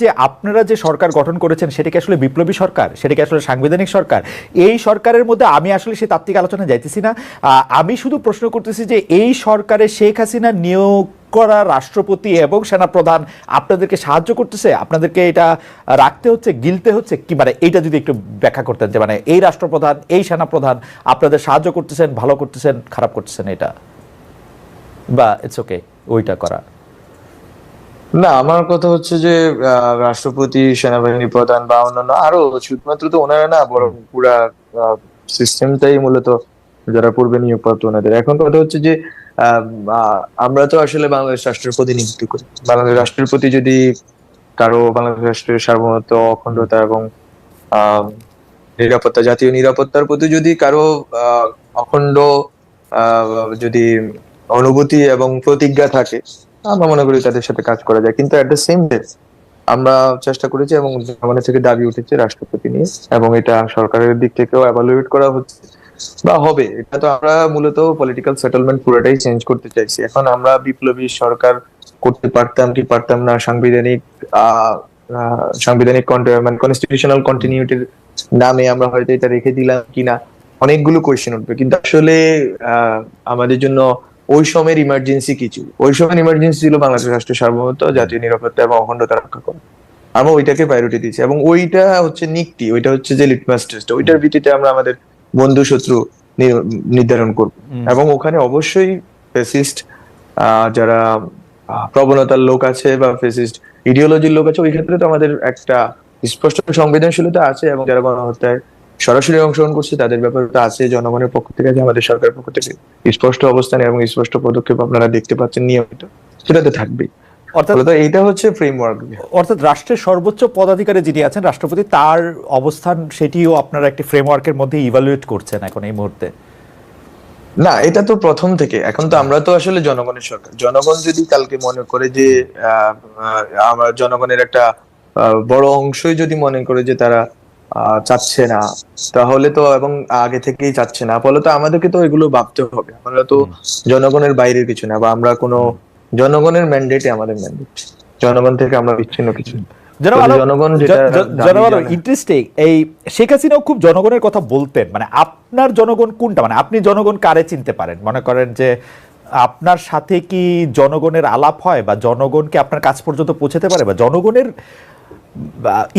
যে আপনারা যে সরকার গঠন করেছেন, সেটা কি আসলে বিপ্লবী সরকার? সেটা কি আসলে সাংবিধানিক সরকার? এই সরকারের মধ্যে আমি আসলে সেই তাত্ত্বিক আলোচনা যাইতেছি না। আমি শুধু প্রশ্ন করতেছি যে এই সরকারে শেখ হাসিনা নিয়োগ করা রাষ্ট্রপতি এবং সেনাপ্রধান আপনাদেরকে সাহায্য করতেছে? আপনাদেরকে এটা রাখতে হচ্ছে, গিলতে হচ্ছে? কি মানে এইটা যদি একটু ব্যাখ্যা করতেন যে মানে এই রাষ্ট্রপ্রধান, এই সেনাপ্রধান আপনাদের সাহায্য করতেছেন, ভালো করতেছেন, খারাপ করতেছেন এটা? বা ইটস ওকে ওইটা করা। না, আমার কথা হচ্ছে যে রাষ্ট্রপতি, সেনাবাহিনী প্রধান বা অন্যান্য আরও শুধুমাত্র তো ওনারা না, বরং পুরা সিস্টেমটাই মূলত যারা পূর্বে নিয়োগপ্রাপ্ত ওনাদের। এখন কথা হচ্ছে যে আমরা তো আসলে বাংলাদেশ রাষ্ট্রের প্রতিনিধিত্ব করি। বাংলাদেশ রাষ্ট্রের প্রতি যদি কারও, বাংলাদেশ রাষ্ট্রের সার্বভৌমত্ব, অখণ্ডতা এবং নিরাপত্তা, জাতীয় নিরাপত্তার প্রতি যদি কারও অখণ্ড যদি অনুভূতি এবং প্রতিজ্ঞা থাকে আমরা মনে করি তাদের সাথে কাজ করা যায়। কিন্তু এট দ্য সেম ডে আমরা চেষ্টা করেছি এবং জনগণের থেকে দাবি উঠেছে রাষ্ট্রপতি নিয়ে এবং এটা সরকারের দিক থেকেও এভালুয়েট করা হচ্ছে বা হবে। এটা তো আমরা মূলত পলিটিক্যাল সেটেলমেন্ট পুরোটাই চেঞ্জ করতে চাইছি। এখন আমরা বিপ্লবী সরকার করতে পারতাম কি পারতাম না, সাংবিধানিক সাংবিধানিক মানে কনস্টিটিউশনাল কন্টিনিউটির নামে আমরা হয়তো এটা রেখে দিলাম কিনা, অনেকগুলো কোয়েশ্চেন উঠবে। কিন্তু আসলে আমাদের জন্য ওই সময়ের ইমার্জেন্সি কিছু। ওই সময়ের ইমার্জেন্সি ছিল বাংলাদেশ রাষ্ট্রের সার্বভৌমত্ব জাতীয় নিরাপত্তা এবং অখণ্ডতা রক্ষা করা। আমরা ওইটাকে প্রায়োরিটি দিয়েছি এবং ওইটা হচ্ছে নিকটি ওইটা হচ্ছে যে লিটমাস টেস্ট ওইটার ভিত্তিতে আমরা আমাদের বন্ধু শত্রু নির্ধারণ করব। এবং ওখানে অবশ্যই ফেসিস্ট যারা প্রবণতার লোক আছে বা ফেসিস্ট ইডিওলজির লোক আছে ওই ক্ষেত্রে তো আমাদের একটা স্পষ্ট সংবেদনশীলতা আছে এবং যারা গণহত্যায় সরাসরি অংশগ্রহণ করছে তাদের ব্যাপারে তো আছে জনগণের পক্ষ থেকে আছে আমাদের সরকারের পক্ষ থেকে স্পষ্ট অবস্থান এবং স্পষ্ট পদক্ষেপ আপনারা দেখতে পাচ্ছেন নিয়মিত। সেটাতে থাকবেই। অর্থাৎ এইটা হচ্ছে ফ্রেমওয়ার্ক অর্থাৎ রাষ্ট্রের সর্বোচ্চ পদাধিকারী যিনি আছেন রাষ্ট্রপতি তার অবস্থান সেটিও আপনারা একটি ফ্রেমওয়ার্কের মধ্যে ইভালুয়েট করছেন এখন এই মুহূর্তে। না এটা তো প্রথম থেকে। এখন তো আমরা তো আসলে জনগণের সরকার। জনগণ যদি কালকে মনে করে যে আমার জনগণের একটা আহ, বড় অংশই যদি মনে করে যে তারা চাচ্ছে না। তাহলে তো এবং আগে থেকেই চাচ্ছে না। ফলে তো আমাদেরকে তো এগুলো ভাবতে হবে। আমরা তো জনগণের বাইরের কিছু না বা আমরা কোনো জনগণের ম্যান্ডেটে আমাদের ম্যান্ডেট জনগণ থেকে আমরা বিচ্ছিন্ন কিছু। ইন্টারেস্টিং এই শেখ হাসিনাও খুব জনগণের কথা বলতেন। মানে আপনার জনগণ কোনটা? মানে আপনি জনগণ কারে চিনতে পারেন? মনে করেন যে আপনার সাথে কি জনগণের আলাপ হয় বা জনগণকে আপনার কাছ পর্যন্ত পৌঁছাতে পারে? বা জনগণের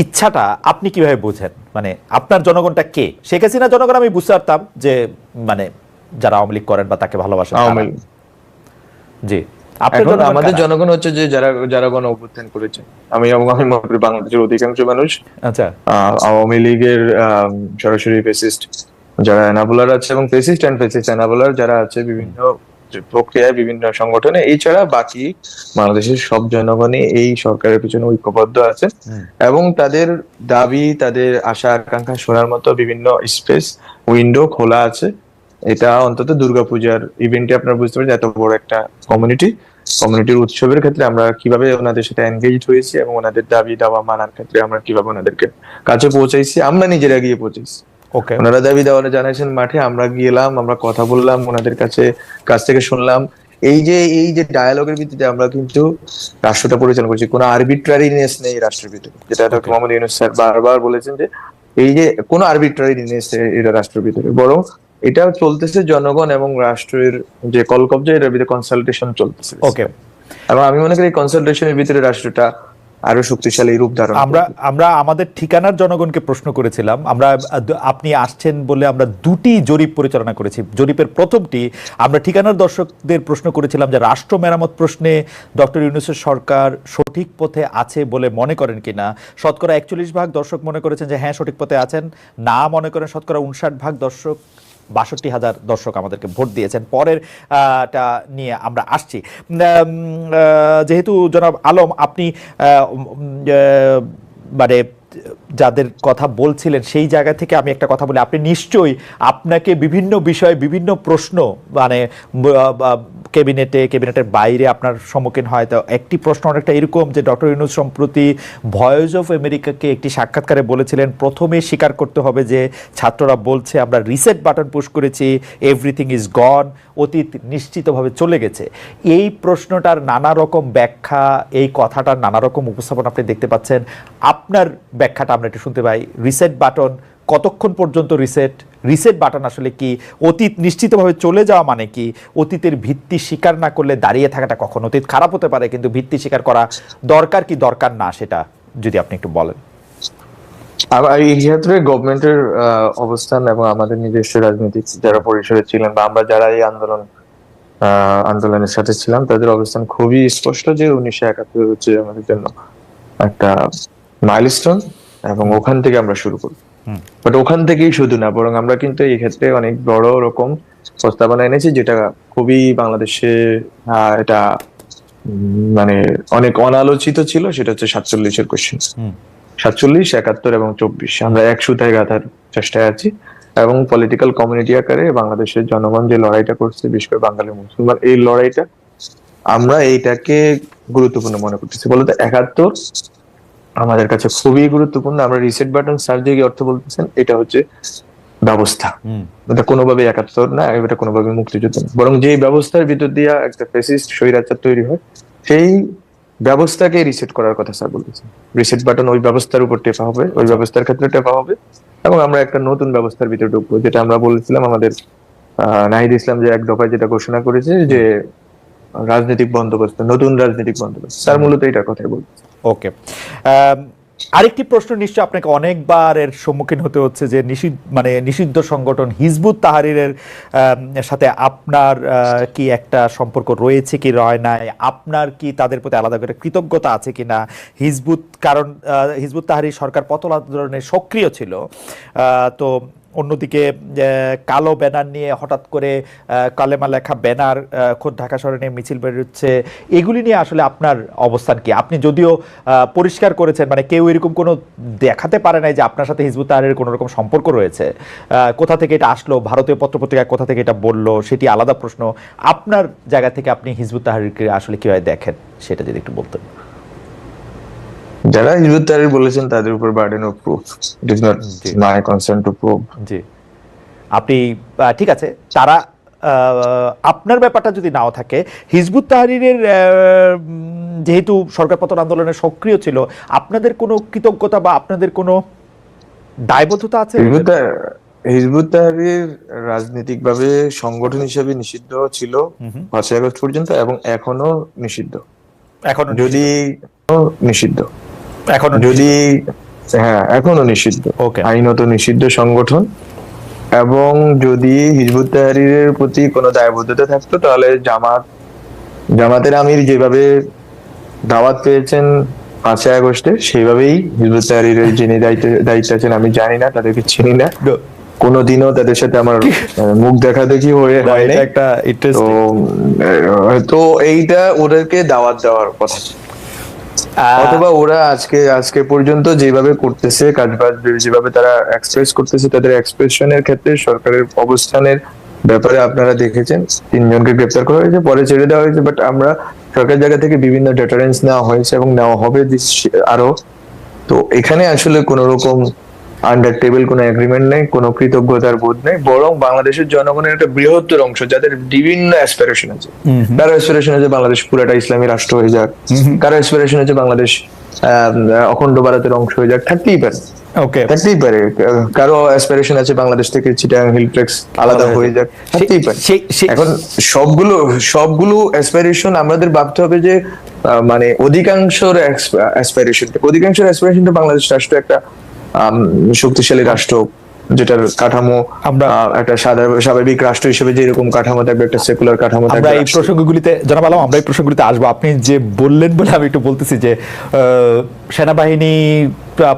ইচ্ছাটা আপনি কীভাবে বোঝেন? মানে আপনার জনগণটা কে? শেখ হাসিনা জনগণ আমি বুঝতে পারতাম যে মানে যারা আওয়ামী লীগ করেন বা তাকে ভালোবাসেন। জি। এখন আমাদের জনগণ হচ্ছে যে যারা যারা গণ অভ্যুত্থান করেছে। আমি আমি বাংলাদেশের অধিকাংশ মানুষ। আচ্ছা। আওয়ামী লীগের সরাসরি ফেসিস্ট যারা এনাবলার আছে এবং ফেসিস্ট অ্যান্ড ফেসিস্ট এনাবলার যারা আছে বিভিন্ন প্রক্রিয়ায় বিভিন্ন সংগঠনে এছাড়া বাকি বাংলাদেশের সব জনগণই এই সরকারের পিছনে ঐক্যবদ্ধ আছে। এবং তাদের দাবি তাদের আশা আকাঙ্ক্ষা শোনার মতো বিভিন্ন স্পেস উইন্ডো খোলা আছে। এটা অন্তত দুর্গাপূজার ইভেন্টে আপনারা বুঝতে পারছেন এত বড় একটা কমিউনিটি কমিউনিটির উৎসবের ক্ষেত্রে আমরা কীভাবে ওনাদের সাথে এনগেজ হয়েছি এবং ওনাদের দাবি দাওয়া মানার ক্ষেত্রে আমরা কীভাবে ওনাদেরকে কাছে পৌঁছাইছি আমরা নিজেরা গিয়ে পৌঁছাইছি। ওকে ওনারা দাবি দেওয়া জানাইছেন মাঠে আমরা গেলাম আমরা কথা বললাম ওনাদের কাছে কাছ থেকে শুনলাম। এই যে এই যে ডায়ালগের ভিত্তিতে আমরা কিন্তু রাষ্ট্রটা পরিচালনা করছি। কোনো আরবিট্রারিনেস নেই রাষ্ট্রের ভিতরে। যেটা ডক্টর মোহাম্মদ ইউনুস স্যার বারবার বলেছেন যে এই যে কোনো আরবিট্রারিনেস এটা রাষ্ট্রের ভিতরে। বরং এটা চলতেছে জনগণ এবং রাষ্ট্রের যে কলকবজা এটার ভিতরে কনসালটেশন চলতেছে। ওকে এবং আমি মনে করি কনসালটেশনের ভিতরে রাষ্ট্রটা আরও শক্তিশালী রূপ ধারণ আমরা আমরা আমাদের ঠিকানার জনগণকে প্রশ্ন করেছিলাম। আমরা আপনি আসছেন বলে আমরা দুটি জরিপ পরিচালনা করেছি। জরিপের প্রথমটি আমরা ঠিকানার দর্শকদের প্রশ্ন করেছিলাম যে রাষ্ট্র মেরামত প্রশ্নে ডক্টর ইউনুসের সরকার সঠিক পথে আছে বলে মনে করেন কিনা। শতকরা একচল্লিশ ভাগ দর্শক মনে করেছেন যে হ্যাঁ সঠিক পথে আছেন। না মনে করেন শতকরা উনষাট ভাগ দর্শক বাষট্টি হাজার দর্শক আমাদেরকে ভোট দিয়েছেন। পরের টা নিয়ে আমরা আসছি। যেহেতু জনাব আলম, আপনি মানে যাদের কথা বলছিলেন, সেই জায়গা থেকে আমি একটা কথা বলি। আপনি নিশ্চয়ই আপনাকে বিভিন্ন বিষয়ে বিভিন্ন প্রশ্ন মানে ক্যাবিনেটে, ক্যাবিনেটের বাইরে আপনার সম্মুখীন হয়। তো একটি প্রশ্ন অনেকটা এরকম যে, ডক্টর ইউনুস সম্প্রতি ভয়েস অফ আমেরিকাকে একটি সাক্ষাৎকারে বলেছিলেন, প্রথমে স্বীকার করতে হবে যে, ছাত্ররা বলছে, আমরা রিসেট বাটন পুশ করেছি, এভরিথিং ইজ গন অতীত নিশ্চিতভাবে চলে গেছে। এই প্রশ্নটার নানা রকম ব্যাখ্যা, এই কথাটার নানা রকম উপস্থাপন আপনি দেখতে পাচ্ছেন। আপনার ব্যাখ্যাটা আমরা একটু শুনতে পাই। রিসেট বাটন, কতক্ষণ পর্যন্ত রিসেট? রিসেট বাটন আসলে কি? অতীত নিশ্চিতভাবে চলে যাওয়া মানে কি? অতীতের ভিত্তি স্বীকার না করলে দাঁড়িয়ে থাকাটা কখন? অতীত খারাপ হতে পারে, কিন্তু ভিত্তি স্বীকার করা দরকার কি দরকার না, সেটা যদি আপনি একটু বলেন। আবার এই ক্ষেত্রে গভর্নমেন্টের অবস্থান এবং আমাদের নিজস্ব রাজনীতিক যারা পরিসরে ছিলেন বা আমরা যারা এই আন্দোলন আন্দোলনের সাথে ছিলাম তাদের অবস্থান খুবই স্পষ্ট যে উনিশশো একাত্তর হচ্ছে আমাদের জন্য একটা মাইলস্টোন এবং ওখান থেকে আমরা শুরু করি। বাট ওখান থেকেই শুধু না বরং আমরা কিন্তু এই ক্ষেত্রে অনেক বড় রকম প্রস্তাবনা এনেছি যেটা খুবই বাংলাদেশে আহ, এটা মানে অনেক অনালোচিত ছিল সেটা হচ্ছে সাতচল্লিশের কোশ্চেন। সাতচল্লিশ একাত্তর এবং চব্বিশ। আমরা এক সুতায় গাঁথার চেষ্টায় আছি এবং পলিটিক্যাল কমিউনিটি আকারে বাংলাদেশের জনগণ যে লড়াইটা করছে বিশেষ করে বাঙালি মুসলমান এই লড়াইটা আমরা এইটাকে গুরুত্বপূর্ণ মনে করতেছি। বলতে একাত্তর আমাদের কাছে খুবই গুরুত্বপূর্ণ। আমরা রিসেট বাটন স্যার যে অর্থ বলতেছেন? এটা হচ্ছে ব্যবস্থা। এটা কোনোভাবে একাত্তর না এটা কোনোভাবে মুক্তিযুদ্ধ না। বরং যে ব্যবস্থার ভিতর দিয়ে একটা ফেসিস্ট স্বৈরাচার তৈরি হয় সেই ব্যবস্থাকে রিসেট করার কথা স্যার বলেছে রিসেট বাটন ওই ব্যবস্থার উপর টেপা হবে ওই ব্যবস্থার ক্ষেত্রে টেপা হবে এবং আমরা একটা নতুন ব্যবস্থার ভিতরে ঢুকবো যেটা আমরা বলেছিলাম আমাদের নাহিদ ইসলাম যে এক দফায় যেটা ঘোষণা করেছে যে রাজনৈতিক বন্দোবস্ত নতুন রাজনৈতিক বন্দোবস্ত। স্যার মূলত এটার কথাই বলছে ওকে আম, আরেকটি প্রশ্ন নিশ্চয় আপনাকে অনেকবার এর সম্মুখীন হতে হচ্ছে যে নিষিদ্ধ মানে নিষিদ্ধ সংগঠন হিজবুত তাহারিরের সাথে আপনার কি একটা সম্পর্ক রয়েছে কি রয় নাই আপনার কি তাদের প্রতি আলাদা করে কৃতজ্ঞতা আছে কি না? হিজবুত, কারণ হিজবুত তাহারির সরকার পতলা আন্দোলনে সক্রিয় ছিল। তো অন্যদিকে কালো ব্যানার নিয়ে হঠাৎ করে কালেমা লেখা ব্যানার খোদ ঢাকা শহরে নিয়ে মিছিল বেরোচ্ছে। এগুলি নিয়ে আসলে আপনার অবস্থান কি? আপনি যদিও পরিষ্কার করেছেন মানে কেউ এরকম কোনো দেখাতে পারে নাই যে আপনার সাথে হিজবুত তাহারের কোনো রকম সম্পর্ক রয়েছে। কোথা থেকে এটা আসলো, ভারতীয় পত্রপত্রিকায় কোথা থেকে এটা বলল, সেটি আলাদা প্রশ্ন। আপনার জায়গা থেকে আপনি হিজবুত তাহারিরকে আসলে কীভাবে দেখেন? সেটা যদি একটু বলতেন। যারা হিজবুত তাহরির বলেছেন তাদের উপর burden of proof it is not. My concern to prove জি। আপনি ঠিক আছে। তারা আপনার ব্যাপারটা যদি নাও থাকে হিজবুত তাহারিরের যেহেতু সরকার পতন আন্দোলনে সক্রিয় ছিল আপনাদের কোনো কৃতজ্ঞতা বা আপনাদের কোনো দায়বদ্ধতা আছে? হিজবুত তাহ- হিজবুত তাহরির রাজনৈতিকভাবে সংগঠন হিসেবে নিষিদ্ধ ছিল। পাঁচই আগস্ট পর্যন্ত এবং এখনও নিষিদ্ধ। এখনও যদি নিষিদ্ধ। এখনও যদি হ্যাঁ এখনও নিষিদ্ধ। ওকে আইনত নিষিদ্ধ সংগঠন। এবং যদি হিজবুত তাহরিরের প্রতি কোনো দায়বদ্ধতা থাকতো তাহলে জামাত জামাতের আমির যেভাবে দাওয়াত পেয়েছেন পাঁচই আগস্টে সেইভাবেই হিজবুত তাহরিরের যিনি দায়িত্ব দায়িত্ব আছেন আমি জানি না তাদেরকে চিনি না। কোনোদিনও তাদের সাথে আমার মুখ দেখা দেখি হয়ে হয় একটা তো এইটা ওদেরকে দাওয়াত দেওয়ার কথা। অথবা ওরা আজকে আজকে পর্যন্ত যেভাবে করতেছে, কাজবাজ যেভাবে তারা এক্সপ্রেস করতেছে, তাদের এক্সপ্রেশনের ক্ষেত্রে সরকারের অবস্থানের ব্যাপারে আপনারা দেখেছেন। তিনজনকে গ্রেপ্তার করা হয়েছে, পরে ছেড়ে দেওয়া হয়েছে বাট আমরা সরকার জায়গা থেকে বিভিন্ন ডেটারেন্স নেওয়া হয়েছে এবং নেওয়া হবে আরও। তো এখানে আসলে কোন রকম আন্ডার টেবিল কোনো এগ্রিমেন্ট নেই কোনো কৃতজ্ঞতার বোধ নেই বরং বাংলাদেশের জনগণের একটা বৃহত্তর অংশ যাদের বিভিন্ন অ্যাসপিরেশন আছে। কারও অ্যাসপিরেশন আছে বাংলাদেশ পুরাটা ইসলামী রাষ্ট্র হয়ে যাক কারও অ্যাসপিরেশন আছে বাংলাদেশ অখণ্ড ভারতের অংশ হয়ে যাক থাকতেই পারে। ওকে থাকতেই পারে। কারও অ্যাসপিরেশন আছে বাংলাদেশ থেকে চিটাং হিলট্রেক্স আলাদা হয়ে যাক থাকতেই পারে। এখন সবগুলো সবগুলো অ্যাসপিরেশন আমাদের ভাবতে হবে যে মানে অধিকাংশর অ্যাসপিরেশন অধিকাংশের অ্যাসপিরেশন বাংলাদেশ রাষ্ট্র একটা শক্তিশালী রাষ্ট্র যেটার কাঠামো আমরা- একটা সাধারণ স্বাভাবিক রাষ্ট্র হিসেবে যেরকম কাঠামো থাকবে একটা সেকুলার কাঠামো আমরা থাকবে এই। প্রসঙ্গগুলিতে জনাব আলম আমরা এই প্রসঙ্গগুলিতে আসব আপনি যে বললেন বলে আমি একটু বলতেছি যে আহ, সেনাবাহিনী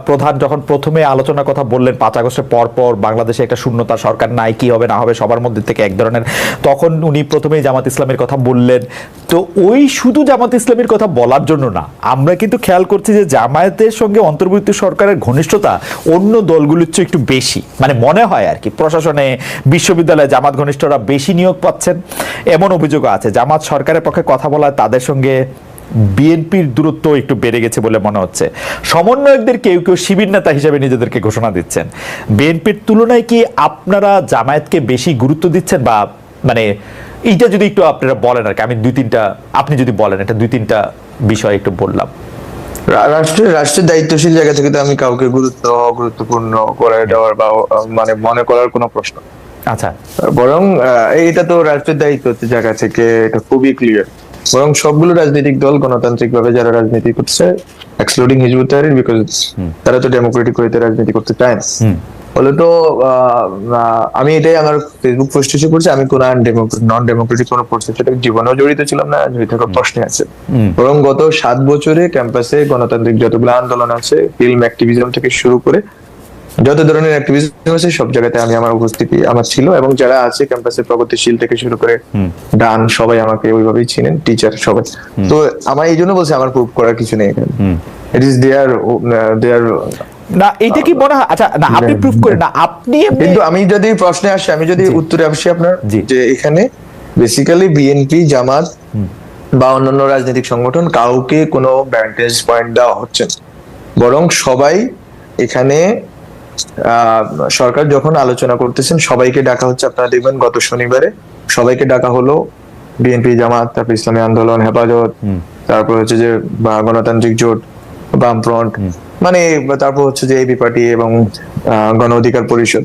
প্রধান যখন প্রথমে আলোচনার কথা বললেন, পাঁচ আগস্টের পর পর বাংলাদেশে একটা শূন্যতা সরকার নাই, কি হবে, না হবে, সবার মধ্যে থেকে এক ধরনের, তখন উনি প্রথমেই জামাত ইসলামের কথা বললেন। তো ওই শুধু জামাত ইসলামের কথা বলার জন্য না, আমরা কিন্তু খেয়াল করছি যে জামায়াতের সঙ্গে অন্তর্বর্তী সরকারের ঘনিষ্ঠতা অন্য দলগুলির চেয়ে একটু বেশি। মানে মনে হয় আর কি, প্রশাসনে, বিশ্ববিদ্যালয়ে জামাত ঘনিষ্ঠরা বেশি নিয়োগ পাচ্ছেন। এমন অভিযোগও আছে, জামাত সরকারের পক্ষে কথা বলায় তাদের সঙ্গে বিএনপির দূরত্ব একটু বেড়ে গেছে বলে মনে হচ্ছে। সমন্বয়কদের কেউ কেউ শিবির নেতা হিসেবে নিজেদেরকে ঘোষণা দিচ্ছেন। বিএনপির তুলনায় কি আপনারা জামায়াতকে বেশি গুরুত্ব দিচ্ছেন বা মানে এইটা যদি একটু আপনারা বলেন আর কি আমি দুই তিনটা আপনি যদি বলেন এটা দুই তিনটা বিষয় একটু বললাম। রাষ্ট্রের রাষ্ট্রের দায়িত্বশীল জায়গা থেকে তো আমি কাউকে গুরুত্ব গুরুত্বপূর্ণ করে দেওয়ার বা মানে মনে করার কোনো প্রশ্ন আচ্ছা। বরং এটা তো রাষ্ট্রের দায়িত্ব জায়গা থেকে এটা খুবই ক্লিয়ার বরং সবগুলো রাজনৈতিক দল গণতান্ত্রিক ভাবে যারা রাজনীতি করছে এক্সক্লুডিং হিজবুত তাহরির বিকজ তারা তো ডেমোক্রেটিক ওয়েতে রাজনীতি করতে চায় না। হুম। ফলে তো আমি এটাই আমার ফেসবুক পোস্ট এসে করছি আমি কোন নন ডেমোক্রেটিক কোনো প্রসেসের সাথে জীবনেও জড়িত ছিলাম না জড়িত থাকার প্রশ্নে আছে। বরং গত সাত বছরে ক্যাম্পাসে গণতান্ত্রিক যতগুলো আন্দোলন আছে ফিল্ম অ্যাক্টিভিজম থেকে শুরু করে যত ধরনের অ্যাক্টিভিজম আছে সব জায়গাতে আমি আমার উপস্থিতি আমার ছিল এবং যারা আছে ক্যাম্পাসে প্রগতিশীল থেকে শুরু করে ডান সবাই আমাকে ওইভাবেই চিনেন টিচার সবাই। তো আমার এই জন্য বলছি আমার প্রুভ করার কিছু নেই এখানে। ইট ইজ দেয়ার দেয়ার না এটা কি হয়? আচ্ছা না আপনি প্রুফ করেন। না আপনি কিন্তু আমি যদি প্রশ্নে আসি আমি যদি উত্তরে আসি আপনার যে এখানে বেসিক্যালি বিএনপি জামাত বা অন্যান্য রাজনৈতিক সংগঠন কাউকে কোনো ভ্যান্টেজ পয়েন্ট দেওয়া হচ্ছে না। বরং সবাই এখানে সরকার যখন আলোচনা করতেছেন সবাইকে ডাকা হচ্ছে আপনারা দেখবেন গত শনিবারে সবাইকে ডাকা হলো বিএনপি জামাত তারপর ইসলামী আন্দোলন হেফাজত তারপর হচ্ছে যে গণতান্ত্রিক জোট বামফ্রন্ট মানে তারপর হচ্ছে যে এবি পার্টি এবং গণ অধিকার পরিষদ।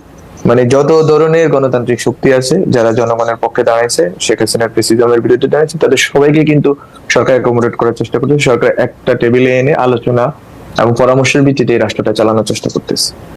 মানে যত ধরনের গণতান্ত্রিক শক্তি আছে যারা জনগণের পক্ষে দাঁড়াইছে শেখ হাসিনার প্রেসিডেন্টের বিরুদ্ধে দাঁড়াইছে তাদের সবাইকে কিন্তু সরকার অ্যাকোমোডেট করার চেষ্টা করছে সরকার একটা টেবিলে এনে আলোচনা এবং পরামর্শের ভিত্তিতে এই রাষ্ট্রটা চালানোর চেষ্টা করতেছে।